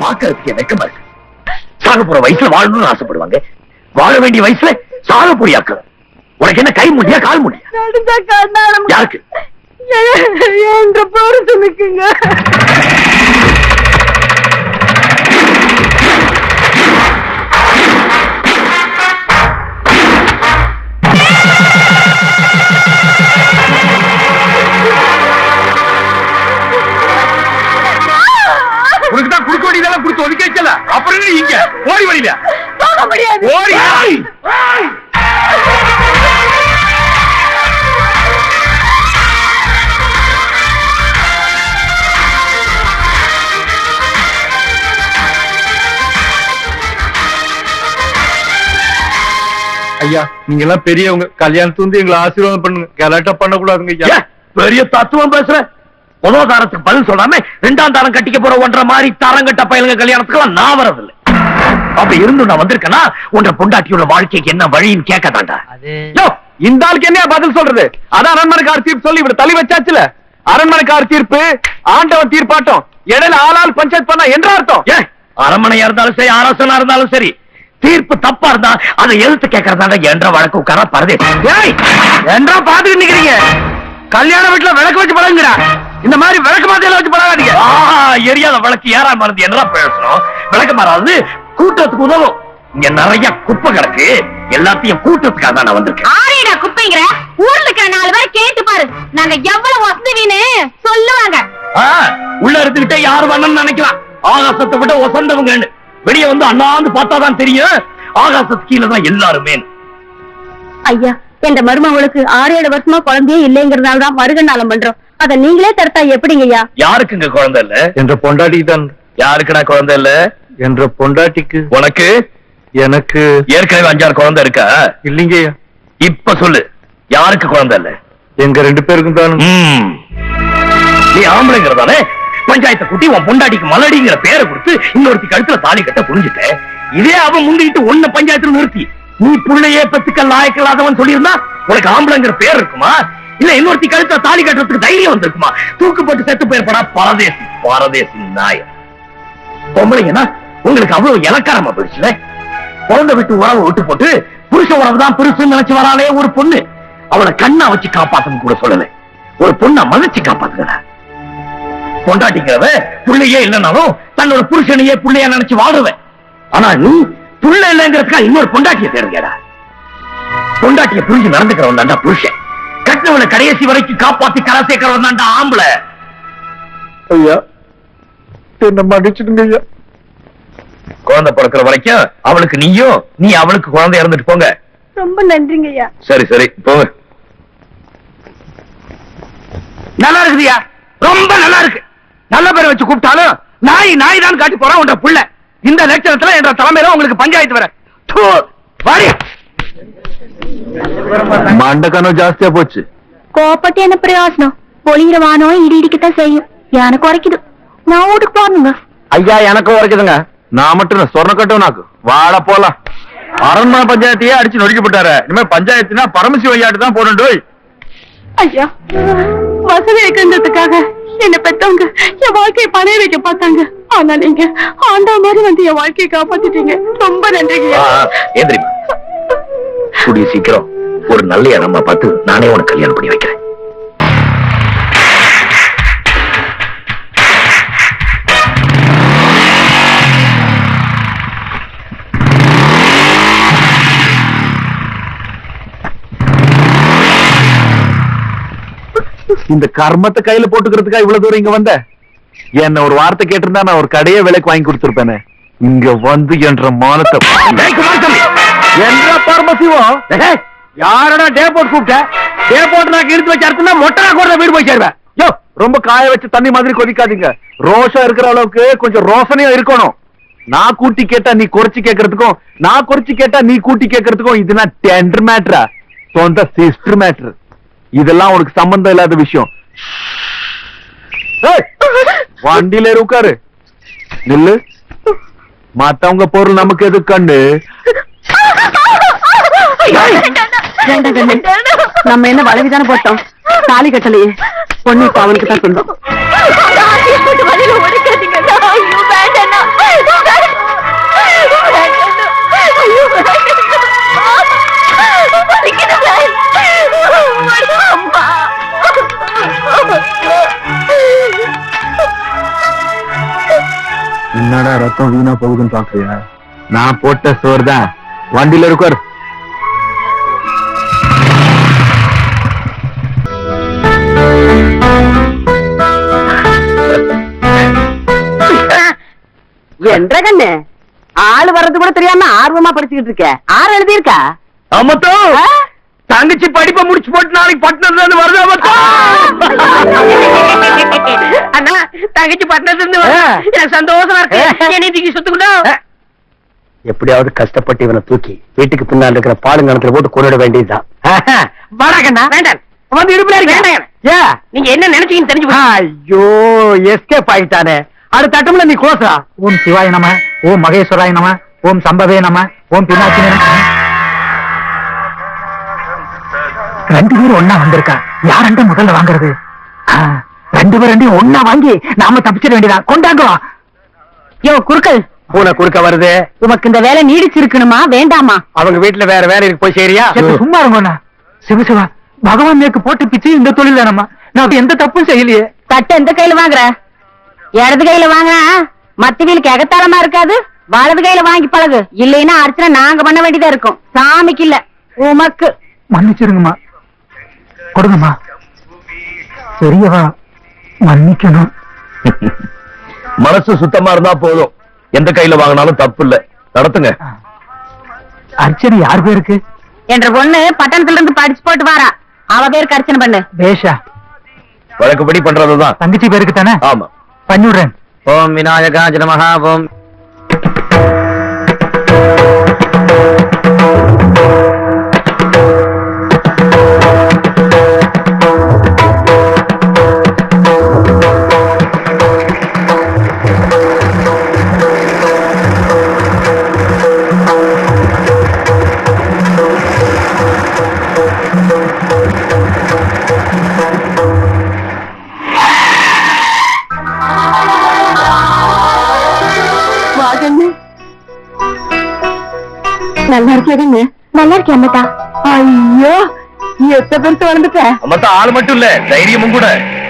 பாக்கிறதுக்கு வெக்கமா இருக்கு. சாக போற வயசுல வாழணும்னு ஆசைப்படுவாங்க. வாழ வேண்டிய வயசுல சாக பொடியாக்க உனக்கு என்ன கை முடியா கால் முடியா? யாருக்கு? என்ற புருஷனுக்குங்க உனக்கு தான் குடுக்க வேண்டியதெல்லாம் கொடுத்து ஒதுக்கி வைக்கல. அப்புறம் இங்க? ஓடி வழியில. ஓடி ஐயா நீங்க எல்லாம் பெரியவங்க. கல்யாணத்து வந்து எங்களை ஆசீர்வாதம் பண்ணுங்க. கலாட்டா பண்ணக்கூடாதுங்க ஐயா. பெரிய தத்துவம் பேசுற? முதல் தாரத்துக்கு பதில் சொல்லாம ரெண்டாம் தாரம் கட்டிக்க போற ஒன்றரை மாதிரி தாரம் கட்ட பயலுங்க கல்யாணத்துக்கு நான் வரதில்லை. அப்படி இருந்து நான் வந்திருக்கேன்னா உன்ற பொண்டாட்டியோட வாழ்க்கைக்கு என்ன வழின்னு கேட்க யோ, இந்த ஆளுக்கு என்ன பதில் சொல்றது? அதான் அரண்மனைக்கார தீர்ப்பு சொல்லி இவரு தள்ளி வச்சாச்சுல. அரண்மனைக்கார தீர்ப்பு ஆண்டவன் தீர்ப்பாட்டம். இடையில ஆளால் பஞ்சாயத்து பண்ணா என்ன அர்த்தம் ஏன் அரண்மனையா இருந்தாலும் சரி அரசனா இருந்தாலும் சரி தீர்ப்பு தப்பா இருந்தா அதை எழுத்து கேட்கறதால என்ற வழக்கு உட்கார பரதேசி ஏய் என்றா பாத்துக்கிட்டு நிக்கிறீங்க. கல்யாண வீட்டுல விளக்கு வச்சு பழங்குறா இந்த மாதிரி விளக்கு மாதிரியில வச்சு பழகாதீங்க. ஆஹா, எரியாத வழக்கு ஏறா மருந்து என்ன பேசணும்? விளக்க மாறாது கூட்டத்துக்கு உதவும். இங்க நிறைய குப்பை கிடக்கு. எல்லாத்தையும் கூட்டத்துக்காக தான் நான் வந்திருக்கேன். ஆரியடா குப்பைங்கிற? ஊர்ல இருக்கிற நாலு பேர் கேட்டு பாரு. நாங்க எவ்வளவு வசதின்னு சொல்லுவாங்க. உள்ள இருந்துகிட்டே யார் வேணும்னு நினைக்கலாம். ஆகாசத்தை விட ஒசந்தவங்கன்னு. வெளிய வந்து அண்ணாந்து பார்த்தாதான் தெரியும். ஆகாசத்து கீழே தான் எல்லாருமே. ஐயா என்ற மருமகளுக்கு ஆறு ஏழு வருஷமா குழந்தையே இல்லைங்கிறதுனால தான் மருகநாளம் பண்றோம். அத நீங்களே தடுத்தா எப்படிங்க ஐயா? யாருக்குங்க குழந்தை இல்ல? என்ற பொண்டாட்டிக்கு தான். யாருக்குடா குழந்தை இல்ல? என்ற பொண்டாட்டிக்கு. உனக்கு? எனக்கு. ஏற்கனவே அஞ்சாறு குழந்தை இருக்கா? இல்லைங்க இப்ப சொல்லு யாருக்கு குழந்தை இல்ல? எங்க ரெண்டு பேருக்கும் தான் ம். நீ ஆம்பளைங்கிறதானே? பஞ்சாயத்தை கூட்டி உன் பொண்டாட்டிக்கு மலடிங்கிற பேரை கொடுத்து இன்னொருத்தி கழுத்துல தாலி கட்ட புரிஞ்சுட்ட இதே அவன் முந்திட்டு ஒன்ன பஞ்சாயத்துல நிறுத்தி. நீ புள்ளையே பெத்துக்க லாயக்கில்லாதவன் சொல்லியிருந்தா உனக்கு ஆம்பளைங்கிற பேர் இருக்குமா? இல்ல இன்னொருத்தி கழுத்துல தாலி கட்டுறதுக்கு தைரியம் வந்திருக்குமா? தூக்கு போட்டு செத்து போயிருப்படா பரதேசி பரதேசி நாய பொம்பளைங்கன்னா உங்களுக்கு அவ்வளவு இலக்காரமா போயிடுச்சுல? குழந்தை விட்டு உறவு விட்டு போட்டு புருஷ உறவு தான் பெருசுன்னு நினைச்சு வராளே ஒரு பொண்ணு. அவளை கண்ணா வச்சு காப்பாத்தணும் கூட சொல்லல. ஒரு பொண்ணை மதிச்சு காப்பாத்துக்கிறேன் பொண்டாட்டிக்கிறவ புள்ளையே இல்லைனாலும் தன்னோட புருஷனையே புள்ளையா நினைச்சு வாழுவேன் ஆனா நீ புள்ள இல்லைங்கிறதுக்கா இன்னொரு பொண்டாட்டிய தேடுங்கடா. பொண்டாட்டிய புரிஞ்சு நடந்துக்கிறவன் தான்டா புருஷன். கட்டினவனை கடைசி வரைக்கும் காப்பாத்தி கரை சேர்க்கிறவன் தான்டா ஆம்பளை. ஐயா என்ன மன்னிச்சிடுங்க ஐயா. குழந்தை பிறக்கிற வரைக்கும் அவளுக்கு நீயும் நீ அவளுக்கு குழந்தை இறந்துட்டு போங்க. ரொம்ப நன்றிங்க ஐயா. சரி சரி போங்க நல்லா இருக்குதுயா ரொம்ப நல்லா இருக்கு. நல்ல பேரை வச்சு கூப்பிட்டாலும் நாய் நாய் தான் காட்டி போறான் உன்ற புள்ள. இந்த லட்சணத்துல என்ற தலைமையில உங்களுக்கு பஞ்சாயத்து வர. மண்டக்கனம் ஜாஸ்தியா போச்சு. கோப்பட்டு என்ன பிரயோசனம்? பொழிகிற வானம் இடி இடிக்கத்தான் செய்யும். எனக்கு குறைக்குது. நான் வீட்டுக்கு போகணுங்க. ஐயா எனக்கும் உரைக்குதுங்க நான் மட்டும் இல்ல, சொர்ண கட்டவனாக்கு வாட போலாம். அரண்மனை பஞ்சாயத்தையே அடிச்சு நொடிக்கப்பட்டாரு இனிமே பஞ்சாயத்துனா பரமசிவ ஐயாட்டு தான் போடணும் ஐயா வசதி இருக்கிறதுக்காக என்ன பெத்தவங்க என் வாழ்க்கையை பணைய வைக்க பார்த்தாங்க. ஆனா நீங்க ஆண்டா மாதிரி வந்து என் வாழ்க்கையை காப்பாத்திட்டீங்க. ரொம்ப நன்றிங்க கூடிய சீக்கிரம் ஒரு நல்ல இடமா பார்த்து நானே உனக்கு கல்யாணம் பண்ணி வைக்கிறேன். இந்த கர்மத்தை கையில போட்டுக்கிறதுக்கா இவ்வளவு தூரம் இங்க வந்த? என்ன ஒரு வார்த்தை கேட்டிருந்தா நான் ஒரு கடையே விலைக்கு வாங்கி கொடுத்திருப்பேனே. இங்க வந்து என்ற மானத்தை. என்ற பரமசிவம் யாரடா டே போட் கூப்பிட்ட? டே போட்டு நான் இழுத்து வச்சு அறுத்துனா மொட்டை கூட வீடு போய் சேருவேன். யோ ரொம்ப காய வச்சு தண்ணி மாதிரி கொதிக்காதீங்க. ரோஷம் இருக்கிற அளவுக்கு கொஞ்சம் ரோசனையும் இருக்கணும். நான் கூட்டி கேட்டா நீ குறைச்சு கேட்கறதுக்கும் நான் குறைச்சு கேட்டா நீ கூட்டி கேட்கறதுக்கும் இதுனா டெண்டர் மேட்டரா சொந்த சிஸ்டர் மேட்டர் இதெல்லாம் உனக்கு சம்பந்தம் இல்லாத விஷயம். ஏய், வண்டியில உட்காரு. நில்லு. மத்தவங்க பொருள் நமக்கு எது கண்டு கண்ணு நம்ம என்ன வளவிதானே போட்டோம்? தாலி கட்டலையே. பொண்ணு இப்ப அவனுக்கு தான் சொந்தம் என்னடா ரத்தம் வீணா போகுதுன்னு பாக்குறியா? நான் போட்ட சோறு தான். வண்டியில இருக்காரு என்ற கண்ணு. ஆளு வர்றது கூட தெரியாம ஆர்வமா படிச்சுக்கிட்டு இருக்க. ஆறு எழுதியிருக்கா? அம்மத்தோ ஆ? தங்கச்சி படிப்பை முடிச்சு போட்டு நாளைக்கு பட்டணத்துல இருந்து வருது அண்ணா தங்கச்சி பட்டணத்துல இருந்து. எனக்கு சந்தோஷமா இருக்கு. என்னை தூக்கி சுத்துக்கிட்டோம்? எப்படியாவது கஷ்டப்பட்டு இவனை தூக்கி வீட்டுக்கு பின்னால் இருக்கிற பாலுங்கணத்துல போட்டு கொண்டுட வேண்டியதுதான். வாடாக்கண்ணா வேண்டாம். வந்து இடுப்புல நீங்க என்ன நினைச்சீங்கன்னு தெரிஞ்சு. ஐயோ எஸ்கேப் ஆயிட்டானே அடுத்த அட்டம்ல நீ கோசா ஓம் சிவாய நம ஓம் மகேஸ்வராய நம ஓம் சம்பவே நம ஓம் பினாச்சி நம. ரெண்டு பேரும் ஒன்னா வந்திருக்கா? யாரண்ட முதல்ல வாங்குறது? ஆ, ரெண்டு பேரும் ரெண்டையும் ஒன்னா வாங்கி நாம தப்பிச்சிட வேண்டியதான் கொண்டாங்க. யோ குறுக்கள் பூனை குறுக்க வருது. உமக்கு இந்த வேலை நீடிச்சிருக்கணுமா? வேண்டாமா? அவங்க வீட்டுல வேற வேற இருக்கு. போய் சரியா? சும்மா இருங்கண்ணா சிவ சிவா பகவான் நேக்கு போட்டு பிச்சு இந்த தொழில் தானம்மா. நான் எந்த தப்பும் செய்யலையே. தட்டை எந்த கையில வாங்குற? இடது கையில வாங்கினா மத்த வீலுக்கு எகத்தாளமா இருக்காது. வலது கையில வாங்கி பழகு. இல்லைன்னா அர்ச்சனை நாங்க பண்ண வேண்டியதா இருக்கும். சாமிக்கு இல்ல. உமக்கு. மன்னிச்சிருங்கம்மா. கொடுங்கம்மா. பெரியவா மன்னிக்கணும். மனசு சுத்தமா இருந்தா போதும். எந்த கையில வாங்கினாலும் தப்பு இல்ல நடத்துங்க அர்ச்சனை யார் பேருக்கு? என்ற பொண்ணு பட்டணத்துல இருந்து படிச்சு போட்டு வாரா. அவ பேருக்கு அர்ச்சனை பண்ணு. பேஷா வழக்குப்படி பண்றதுதான். தங்கச்சி பேருக்கு தானே ஆமா. பண்ணிவிடுறேன். ஓம் விநாயகாஜ நமஹா ஓம் நல்லா இருக்கேங்க நல்லா இருக்கேன் அம்மதா ஐயோ எத்த பெருத்து வளர்ந்துட்ட? மொத்தம் ஆள் மட்டும் இல்ல தைரியமும் கூட.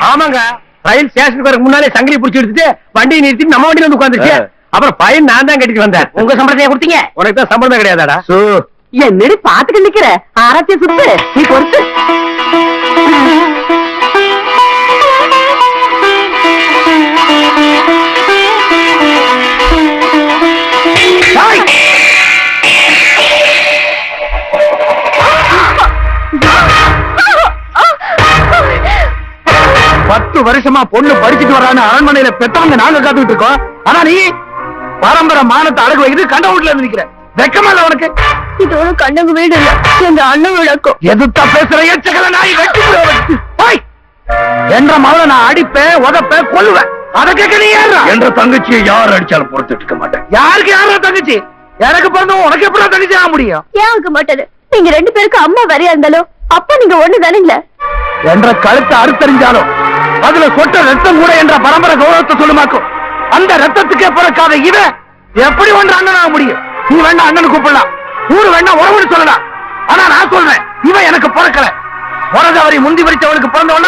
ஆமாங்க ரயில் ஸ்டேஷனுக்கு வரக்கு முன்னாலே சங்கிலி புடிச்சு எடுத்துட்டு வண்டியை நிறுத்திட்டு நம்ம வண்டியில வந்து உட்காந்துருச்சு ஆ. அப்புறம் பையன் நான் தான் கட்டிட்டு வந்தேன். உங்க சம்பளத்தையா கொடுத்தீங்க? உனக்கு தான் சம்பளம் கிடையாதாடா. சு, என்னடி பாத்துட்டு நிக்கிற? ஆராய்ச்சி சுத்து. நீ பொறுத்து. பத்து வருஷமா பொண்ணு படிச்சுட்டு வரான்னு அரண்மனையில பெத்தவங்க நாங்க காத்துக்கிட்டு இருக்கோம். ஆனா நீ பரம்பரை மானத்தை அடகு வைக்கிட்டு கண்ட வீட்டுல இருந்து நிக்கிற. வெக்கமா இல்ல உனக்கு? இது ஒரு கண்ணுங்க வீடு இல்ல எங்க அண்ணன் விளக்கும் எதுத்தா பேசுற? எச்சக்கல நாய் வெட்டி. போய். என்ற மவளை நான் அடிப்பேன் உதப்பேன் கொல்லுவேன். அதை கேட்க நீ யாரா என்ற தங்கச்சியை யார் அடிச்சாலும் பொறுத்துட்டு இருக்க மாட்டேன். யாருக்கு யாரா தங்கச்சி? எனக்கு பிறந்தவன் உனக்கு எப்படி தங்கச்சி ஆக முடியும்? ஏன் மாட்டது? நீங்க ரெண்டு பேருக்கு அம்மா வரையா இருந்தாலும் அப்பா நீங்க ஒண்ணு தானீங்களே என்ற கழுத்தை அறுத்தறிஞ்சாலும் அதுல சொட்ட ரத்தம் கூட என்ற பரம்பரை கௌரவத்தை சொல்லுமாக்கும் அந்த ரத்தத்துக்கே பிறக்காத இவன் எப்படி ஒன்று அண்ணன் ஆக முடியும்? நீ வேண்டாம் அண்ணனு கூப்பிடலாம். ஊரு வேண்டாம் உறவுன்னு சொல்லலாம். ஆனா நான் சொல்றேன் இவன் எனக்கு பிறக்கல. பிறந்தவரை முந்தி வரிச்சவனுக்கு பிறந்தவன